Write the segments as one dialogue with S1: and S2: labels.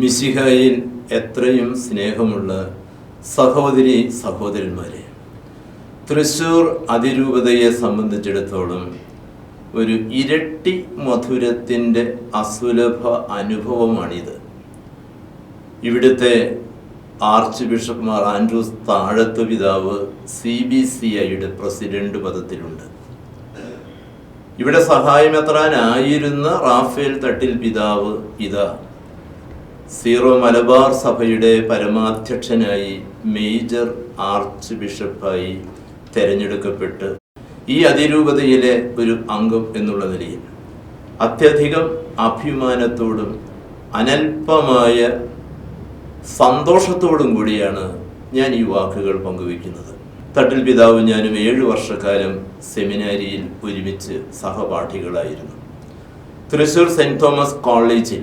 S1: മിശിഹായിൽ എത്രയും സ്നേഹമുള്ള സഹോദരി സഹോദരന്മാരെ തൃശൂർ അതിരൂപതയെ സംബന്ധിച്ചിടത്തോളം ഒരു ഇരട്ടി മധുരത്തിന്റെ അസുലഭ അനുഭവമാണിത്. ഇവിടുത്തെ ആർച്ച് ബിഷപ്പ്മാർ ആൻഡ്രൂസ് താഴത്ത് പിതാവ് സി ബി സി ഐയുടെ പ്രസിഡന്റ് പദത്തിലുണ്ട്. ഇവിടെ സഹായമെത്രാനായിരുന്ന റാഫേൽ തട്ടിൽ പിതാവ് ഇതാ. സീറോ മലബാർ സഭയുടെ പരമാധ്യക്ഷനായി മേജർ ആർച്ച് ബിഷപ്പായി തെരഞ്ഞെടുക്കപ്പെട്ട് ഈ അതിരൂപതയിലെ ഒരു അംഗം എന്നുള്ള നിലയിൽ അത്യധികം അഭിമാനത്തോടും അനൽപമായ സന്തോഷത്തോടും കൂടിയാണ് ഞാൻ ഈ വാക്കുകൾ പങ്കുവയ്ക്കുന്നത്. തട്ടിൽ പിതാവ് ഞാനും ഏഴു വർഷക്കാലം സെമിനാരിയിൽ ഒരുമിച്ച് സഹപാഠികളായിരുന്നു. തൃശൂർ സെന്റ് തോമസ് കോളേജിൽ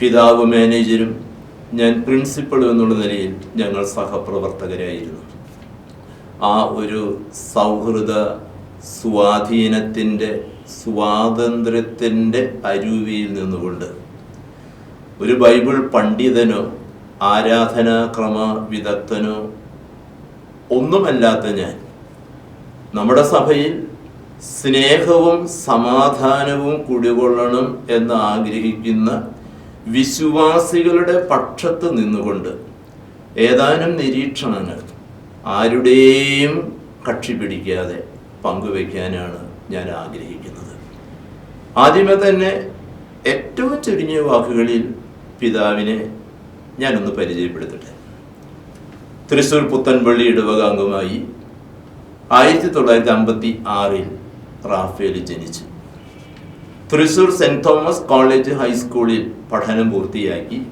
S1: പിതാവ് മാനേജരും ഞാൻ പ്രിൻസിപ്പളും എന്നുള്ള നിലയിൽ ഞങ്ങൾ സഹപ്രവർത്തകരായിരുന്നു. ആ ഒരു സൗഹൃദ സ്വാധീനത്തിന്റെ സ്വാതന്ത്ര്യത്തിന്റെ അരുവിയിൽ നിന്നുകൊണ്ട് ഒരു ബൈബിൾ പണ്ഡിതനോ ആരാധനാക്രമ വിദഗ്ധനോ ഒന്നുമല്ലാത്ത ഞാൻ നമ്മുടെ സഭയിൽ സ്നേഹവും സമാധാനവും കുടികൊള്ളണം എന്ന് ആഗ്രഹിക്കുന്ന വിശ്വാസികളുടെ പക്ഷത്ത് നിന്നുകൊണ്ട് ഏതാനും നിരീക്ഷണങ്ങൾ ആരുടെയും കക്ഷി പിടിക്കാതെ പങ്കുവയ്ക്കാനാണ് ഞാൻ ആഗ്രഹിക്കുന്നത്. ആദ്യമേ തന്നെ ഏറ്റവും ചുരുങ്ങിയ വാക്കുകളിൽ പിതാവിനെ ഞാനൊന്ന് പരിചയപ്പെടുത്തട്ടെ. തൃശ്ശൂർ പുത്തൻപള്ളി ഇടവക അംഗമായി ആയിരത്തി തൊള്ളായിരത്തി അമ്പത്തി ആറിൽ റാഫേൽ ജനിച്ചു. തൃശ്ശൂർ സെന്റ് തോമസ് കോളേജ് ഹൈസ്കൂളിൽ പഠനം പൂർത്തിയാക്കി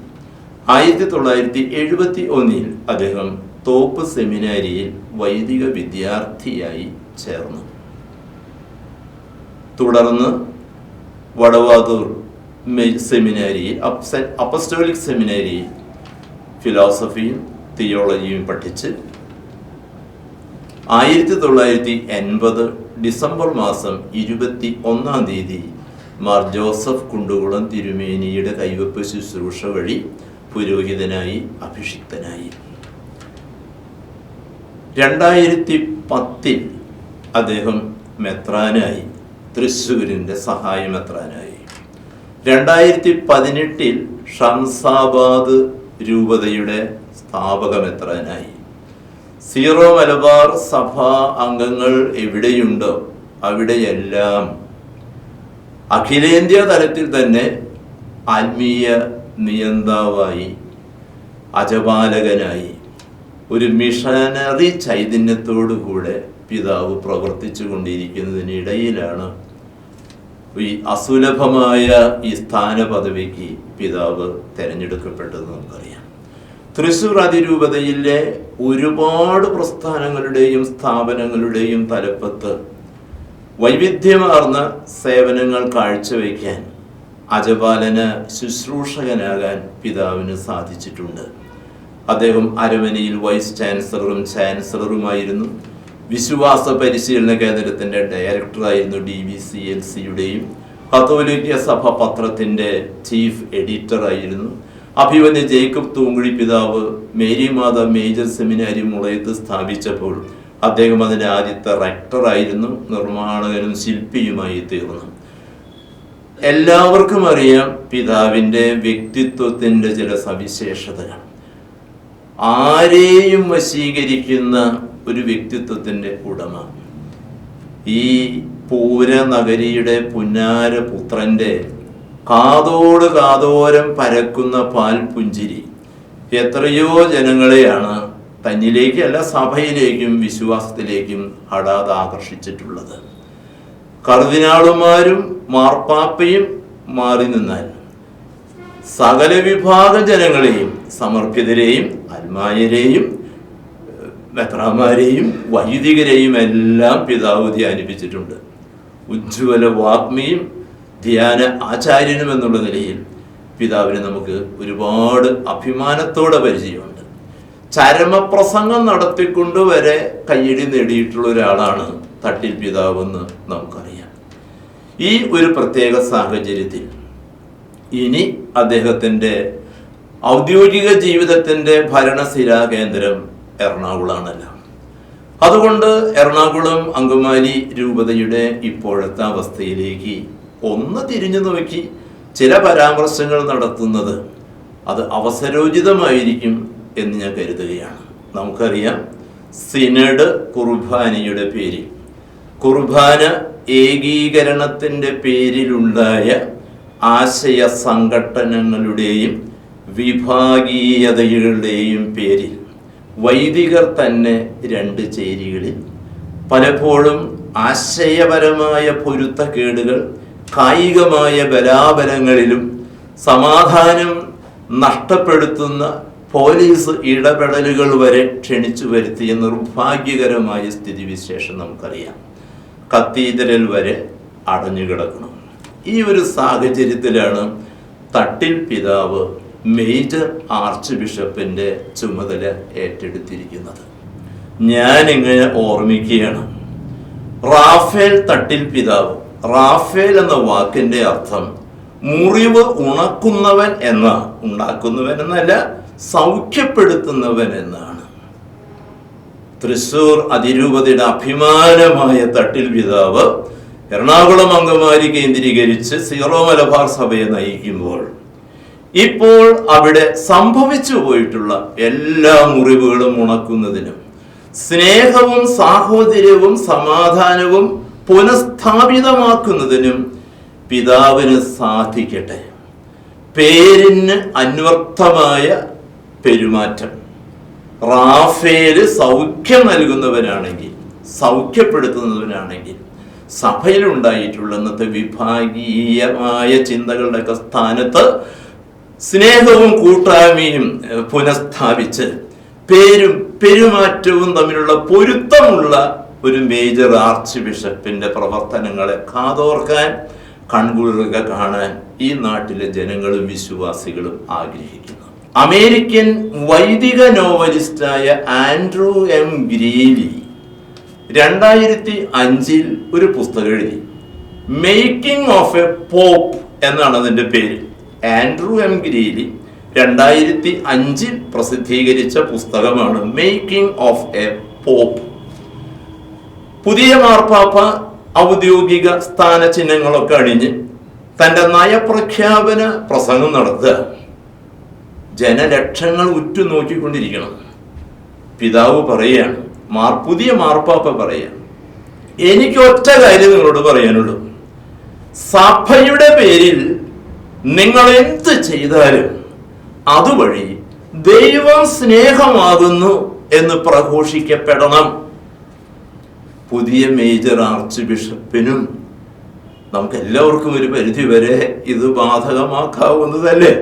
S1: ആയിരത്തി തൊള്ളായിരത്തി എഴുപത്തി ഒന്നിൽ അദ്ദേഹം തോപ്പ് സെമിനാരിയിൽ വൈദിക വിദ്യാർത്ഥിയായി ചേർന്നു. തുടർന്ന് വടവാതൂർ സെമിനാരിയിൽ അപ്പസ്റ്റോളിക് സെമിനാരിയിൽ ഫിലോസഫിയും തിയോളജിയും പഠിച്ച് ആയിരത്തി തൊള്ളായിരത്തി എൺപത് ഡിസംബർ മാസം ഇരുപത്തി ഒന്നാം തീയതി മാർ ജോസഫ് കുണ്ടുകുളം തിരുമേനിയുടെ കൈവപ്പ് ശുശ്രൂഷ വഴി പുരോഹിതനായി അഭിഷിക്തനായി. രണ്ടായിരത്തി പത്തിൽ അദ്ദേഹം മെത്രാനായി തൃശ്ശൂരിന്റെ സഹായ മെത്രാനായി. രണ്ടായിരത്തി പതിനെട്ടിൽ ഷംസാബാദ് രൂപതയുടെ സ്ഥാപക മെത്രാനായി. സീറോ മലബാർ സഭാ അംഗങ്ങൾ എവിടെയുണ്ടോ അവിടെയെല്ലാം അഖിലേന്ത്യാ തലത്തിൽ തന്നെ ആത്മീയ നിയന്താവായി അജപാലകനായി ഒരു മിഷനറി ചൈതന്യത്തോടുകൂടെ പിതാവ് പ്രവർത്തിച്ചു കൊണ്ടിരിക്കുന്നതിനിടയിലാണ് ഈ അസുലഭമായ ഈ സ്ഥാനപദവിക്ക് പിതാവ് തിരഞ്ഞെടുക്കപ്പെട്ടത് നമുക്കറിയാം. തൃശൂർ അതിരൂപതയിലെ ഒരുപാട് പ്രസ്ഥാനങ്ങളുടെയും സ്ഥാപനങ്ങളുടെയും തലപ്പത്ത് വൈവിധ്യമാർന്ന സേവനങ്ങൾ കാഴ്ചവെക്കാൻ അജപാലന് ശുശ്രൂഷകനാകാൻ പിതാവിന് സാധിച്ചിട്ടുണ്ട്. അദ്ദേഹം അരമനയിൽ വൈസ് ചാൻസലറും ചാൻസലറുമായിരുന്നു. വിശ്വാസ പരിശീലന കേന്ദ്രത്തിന്റെ ഡയറക്ടറായിരുന്നു ഡി ബി സി എൽ സിയുടെയും. കത്തോലിക്ക സഭ പത്രത്തിന്റെ ചീഫ് എഡിറ്ററായിരുന്നു. അഭിമന്യ ജേക്കബ് തൂങ്കുഴി പിതാവ് മേരി മാത മേജർ സെമിനാരി മുളയത്ത് സ്ഥാപിച്ചപ്പോൾ അദ്ദേഹം അതിന്റെ ആദ്യത്തെ റെക്ടറായിരുന്നു നിർമ്മാണകനും ശില്പിയുമായി തീർന്നു. എല്ലാവർക്കും അറിയാം പിതാവിന്റെ വ്യക്തിത്വത്തിന്റെ ചില സവിശേഷതകൾ ആരെയും വശീകരിക്കുന്ന ഒരു വ്യക്തിത്വത്തിന്റെ ഉടമ. ഈ പൂര നഗരിയുടെ പുന്നാര പുത്രന്റെ കാതോട് കാതോരം പരക്കുന്ന പാൽപുഞ്ചിരി എത്രയോ ജനങ്ങളെയാണ് തന്നിലേക്കല്ല സഭയിലേക്കും വിശ്വാസത്തിലേക്കും ഹടാതെ ആകർഷിച്ചിട്ടുള്ളത്. കർദിനാളുമാരും മാർപ്പാപ്പയും മാറി നിന്നാൽ സകല വിഭാഗ ജനങ്ങളെയും സമർപ്പിതരെയും അൽമായരെയും മെത്രാമാരെയും വൈദികരെയും എല്ലാം പിതാവ് ധ്യാനിപ്പിച്ചിട്ടുണ്ട്. ഉജ്ജ്വല വാഗ്മിയും ധ്യാന ആചാര്യനും എന്നുള്ള നിലയിൽ പിതാവിനെ നമുക്ക് ഒരുപാട് അഭിമാനത്തോടെ പരിചയമുണ്ട്. ചരമപ്രസംഗം നടത്തിക്കൊണ്ട് വരെ കയ്യടി നേടിയിട്ടുള്ള ഒരാളാണ് തട്ടിൽ പിതാവെന്ന് നമുക്കറിയാം. ഈ ഒരു പ്രത്യേക സാഹചര്യത്തിൽ ഇനി അദ്ദേഹത്തിന്റെ ഔദ്യോഗിക ജീവിതത്തിന്റെ ഭരണശിലാ കേന്ദ്രം എറണാകുളമാണല്ലോ അതുകൊണ്ട് എറണാകുളം അങ്കമാലി രൂപതയുടെ ഇപ്പോഴത്തെ അവസ്ഥയിലേക്ക് ഒന്ന് തിരിഞ്ഞു നോക്കി ചില പരാമർശങ്ങൾ നടത്തുന്നത് അത് അവസരോചിതമായിരിക്കും എന്ന് ഞാൻ കരുതുകയാണ്. നമുക്കറിയാം സിനഡ് കുർബാനയുടെ പേരിൽ കുർബാന ഏകീകരണത്തിന്റെ പേരിലുണ്ടായ ആശയ സംഘടനകളുടെയും വിഭാഗീയതകളുടെയും പേരിൽ വൈദികർ തന്നെ രണ്ട് ചേരികളിൽ പലപ്പോഴും ആശയപരമായ പൊരുത്തക്കേടുകൾ കായികമായ ബലാബലങ്ങളിലും സമാധാനം നഷ്ടപ്പെടുത്തുന്ന പോലീസ് ഇടപെടലുകൾ വരെ ക്ഷണിച്ചു വരുത്തിയ നിർഭാഗ്യകരമായ സ്ഥിതിവിശേഷം നമുക്കറിയാം. കത്തീതരൽ വരെ അടഞ്ഞു അടഞ്ഞുകിടക്കണം ഈ ഒരു സാഹചര്യത്തിലാണ് തട്ടിൽ പിതാവ് മേജർ ആർച്ച് ബിഷപ്പിന്റെ ചുമതല ഏറ്റെടുത്തിരിക്കുന്നത്. ഞാൻ ഇങ്ങനെ ഓർമ്മിക്കുകയാണ്. റാഫേൽ തട്ടിൽ പിതാവ് റാഫേൽ എന്ന വാക്കിന്റെ അർത്ഥം മുറിവ് ഉണക്കുന്നവൻ എന്ന ഉണ്ടാക്കുന്നവൻ എന്നല്ല സൗഖ്യപ്പെടുത്തുന്നവൻ എന്നാണ് തൃശൂർ അതിരൂപതയുടെ അഭിമാനമായ തട്ടിൽ പിതാവ് എറണാകുളം അങ്കമാരി കേന്ദ്രീകരിച്ച് സീറോ മലബാർ സഭയെ നയിക്കുമ്പോൾ ഇപ്പോൾ അവിടെ സംഭവിച്ചു പോയിട്ടുള്ള എല്ലാ മുറിവുകളും ഉണക്കുന്നതിനും സ്നേഹവും സാഹോദര്യവും സമാധാനവും പുനഃസ്ഥാപിതമാക്കുന്നതിനും പിതാവിന് സാധിക്കട്ടെ. പേരിന് അന്വർത്ഥമായ പെരുമാറ്റം. റാഫേൽ സൗഖ്യം നൽകുന്നവനാണെങ്കിൽ സൗഖ്യപ്പെടുത്തുന്നവനാണെങ്കിൽ സഭയിലുണ്ടായിട്ടുള്ള ഇന്നത്തെ വിഭാഗീയമായ ചിന്തകളുടെയൊക്കെ സ്ഥാനത്ത് സ്നേഹവും കൂട്ടായ്മയും പുനഃസ്ഥാപിച്ച് പേരും പെരുമാറ്റവും തമ്മിലുള്ള പൊരുത്തമുള്ള ഒരു മേജർ ആർച്ച് ബിഷപ്പിന്റെ പ്രവർത്തനങ്ങളെ കാതോർക്കാൻ കൺകുളിക കാണാൻ ഈ നാട്ടിലെ ജനങ്ങളും വിശ്വാസികളും ആഗ്രഹിക്കുന്നു. അമേരിക്കൻ വൈദിക നോവലിസ്റ്റായ ആൻഡ്രൂ എം ഗ്രീലി രണ്ടായിരത്തി അഞ്ചിൽ ഒരു പുസ്തകം എഴുതി. മേക്കിംഗ് ഓഫ് എ പോപ്പ് എന്നാണ് അതിന്റെ പേര്. ആൻഡ്രൂ എം ഗ്രീലി രണ്ടായിരത്തി അഞ്ചിൽ പ്രസിദ്ധീകരിച്ച പുസ്തകമാണ് മേക്കിംഗ് ഓഫ് എ പോപ്പ് പുതിയ മാർപ്പാപ്പ ഔദ്യോഗിക സ്ഥാന ചിഹ്നങ്ങളൊക്കെ അണിഞ്ഞ് തന്റെ നയപ്രഖ്യാപന പ്രസംഗം നടത്തുക. ജനലക്ഷങ്ങൾ ഉറ്റുനോക്കിക്കൊണ്ടിരിക്കണം. പിതാവ് പറയുകയാണ് മാർ പുതിയ മാർപ്പാപ്പ പറയുക എനിക്ക് ഒറ്റ കാര്യം നിങ്ങളോട് പറയാനുള്ളൂ. സഭയുടെ പേരിൽ നിങ്ങൾ എന്ത് ചെയ്താലും അതുവഴി ദൈവം സ്നേഹമാകുന്നു എന്ന് പ്രഘോഷിക്കപ്പെടണം. പുതിയ മേജർ ആർച്ച് ബിഷപ്പിനും നമുക്ക് എല്ലാവർക്കും ഒരു പരിധി വരെ ഇത് ബാധകമാക്കാവുന്നതല്ലേ?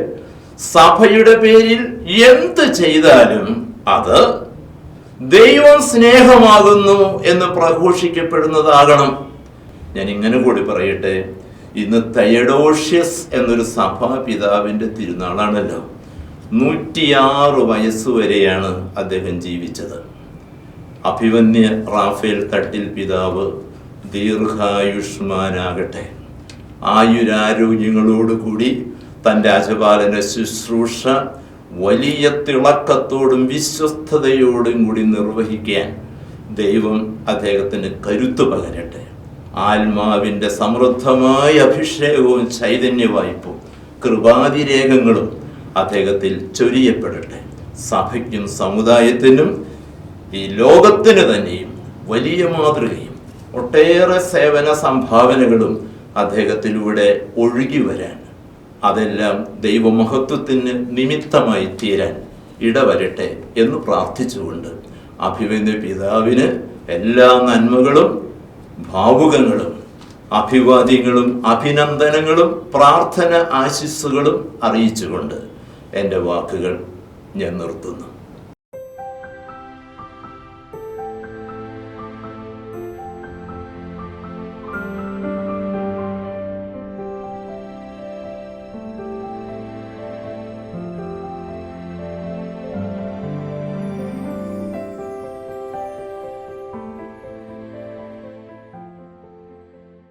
S1: സഭയുടെ പേരിൽ എന്ത് ചെയ്താലും അത് ദൈവം സ്നേഹമാകുന്നു എന്ന് പ്രഘോഷിക്കപ്പെടുന്നതാകണം. ഞാൻ ഇങ്ങനെ കൂടി പറയട്ടെ. ഇന്ന് തയഡോഷ്യസ് എന്നൊരു സഭാ പിതാവിന്റെ തിരുനാളാണല്ലോ. നൂറ്റിയാറ് വയസ്സ് വരെയാണ് അദ്ദേഹം ജീവിച്ചത്. അഭിമന്യ റാഫേൽ തട്ടിൽ പിതാവ് ദീർഘായുഷ്മാനാകട്ടെ. ആയുരാരോഗ്യങ്ങളോടുകൂടി തന്റെ അജപാലന്റെ ശുശ്രൂഷ വലിയ തിളക്കത്തോടും വിശ്വസ്തയോടും കൂടി നിർവഹിക്കാൻ ദൈവം അദ്ദേഹത്തിന് കരുത്തു പകരട്ടെ. ആത്മാവിന്റെ സമൃദ്ധമായ അഭിഷേകവും ചൈതന്യവായ്പും കൃപാതിരേഖങ്ങളും അദ്ദേഹത്തിൽ ചൊരിയപ്പെടട്ടെ. സഭയ്ക്കും സമുദായത്തിനും ഈ ലോകത്തിന് തന്നെയും വലിയ മാതൃകയും ഒട്ടേറെ സേവന സംഭാവനകളും അദ്ദേഹത്തിലൂടെ ഒഴുകി വരാൻ അതെല്ലാം ദൈവമഹത്വത്തിന് നിമിത്തമായി തീരാൻ ഇടവരട്ടെ എന്ന് പ്രാർത്ഥിച്ചുകൊണ്ട് അഭിമന്യ പിതാവിന് എല്ലാ നന്മകളും ഭാവുകങ്ങളും അഭിവാദ്യങ്ങളും അഭിനന്ദനങ്ങളും പ്രാർത്ഥന ആശിസ്സുകളും അറിയിച്ചുകൊണ്ട് എന്റെ വാക്കുകൾ ഞാൻ നിർത്തുന്നു.